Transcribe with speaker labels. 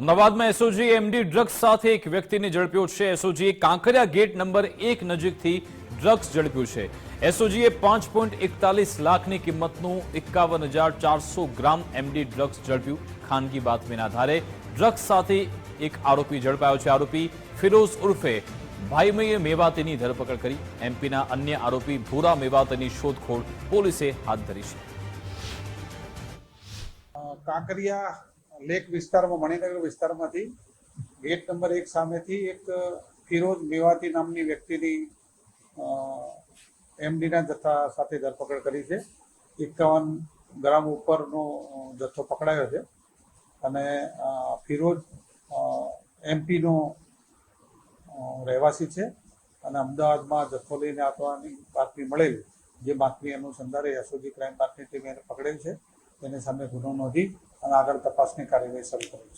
Speaker 1: અમદાવાદમાં SOG MD drugs સાથે એક વ્યક્તિને ઝડપ્યો છે. એસઓજીએ કાંકરિયા ગેટ નંબર એક નજીકથી ડ્રગ્સ ઝડપ્યું છે. એસઓજીએ પાંચ પોઈન્ટ એકતાલીસ લાખની કિંમતનું એકાવન હજાર ચારસો ગ્રામ એમડી ડ્રગ્સ ઝડપ્યું. ખાનગી બાતમીના આધારે ડ્રગ્સ સાથે એક આરોપી ઝડપાયો છે. આરોપી ફિરોઝ ઉર્ફે ભાઈમયે મેવાતીની ધરપકડ કરી. એમપીના અન્ય આરોપી ભૂરા મેવાતીની શોધખોળ પોલીસે હાથ ધરી છે.
Speaker 2: કાંકરિયા લેક વિસ્તારમાં, મણિનગર વિસ્તારમાંથી ગેટ નંબર એક સામેથી એક ફિરોજ મેવાતી નામની વ્યક્તિની એમડીના જથ્થા સાથે ધરપકડ કરી છે. એકાવન ગ્રામ ઉપરનો જથ્થો પકડાયો છે. અને ફિરોજ એમપીનો રહેવાસી છે. અને અમદાવાદમાં જથ્થો લઈને આવવાની બાતમી મળેલી, જે બાતમી અનુસંધારે એસઓજી ક્રાઇમ બ્રાન્ચની ટીમે પકડેલ છે. તેની સામે ગુનો નોંધી અને આગળ તપાસની કાર્યવાહી શરૂ કરી છે.